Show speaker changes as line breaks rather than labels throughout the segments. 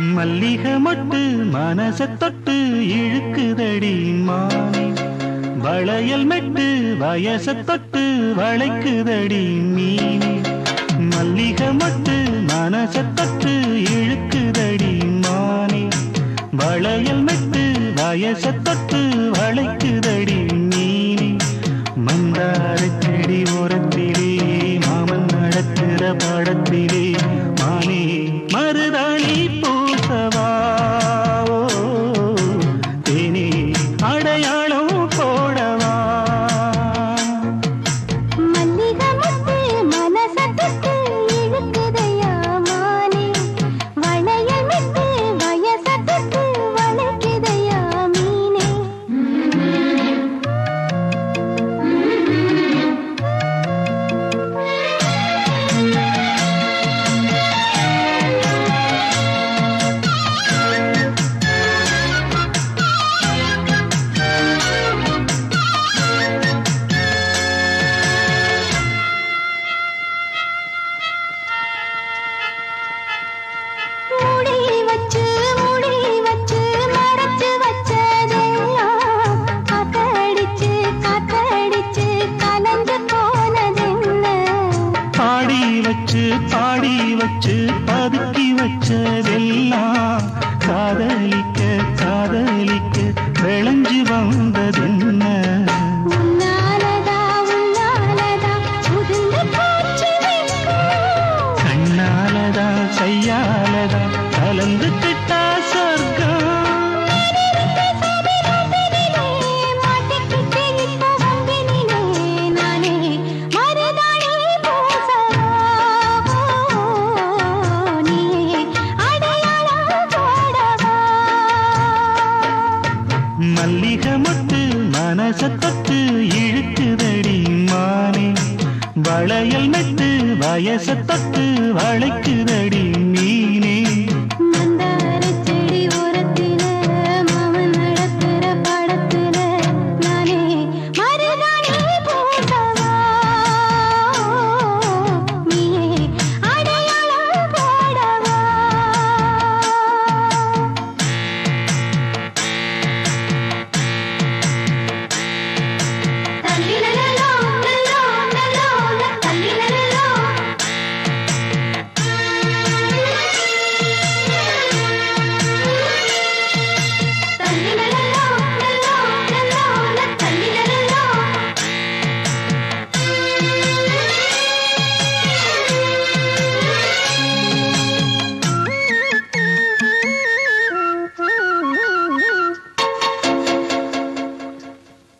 மல்லிக மட்டு மனச தொட்டு இழுக்குதடி மாலை. வளையல் மெட்டு வயச தொட்டு வளைக்குதடி மீனே. மல்லிக மட்டு மனச தொட்டு இழுக்குதடி மானே. வளையல் மெட்டு வயச தொட்டு வளைக்குதடி மீனே. மந்தார செடி ஓரத்திலே மாமன் நடக்கிற படத்திலே
வச்சு
பாடி வச்சு பதுக்கி வச்சதெல்லாம் காதலிக்க காதலிக்க விளைஞ்சு வந்ததென்ன. கண்ணாலதா கையாலதா கலந்து மல்லிக மொட்டு மனச தொட்டு இழுக்குதடி மானே. வளையல் மெட்டு வயச தொட்டு வளைக்குதடி மீனே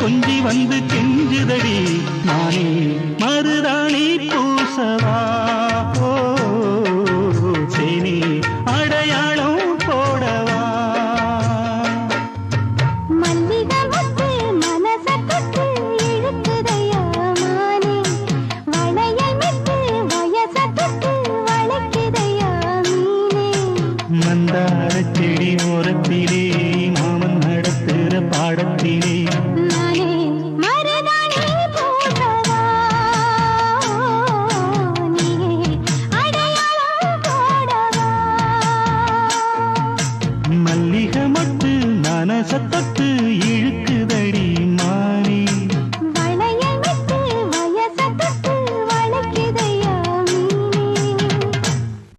கொஞ்சி வந்து கெஞ்சுதடி நானே மருதாணி பூசவா? ஓ, தேனி அடையாளம் போடவா? மந்தார செடி ஓரத்திலே மாமன் நடத்துற பாடத்திலே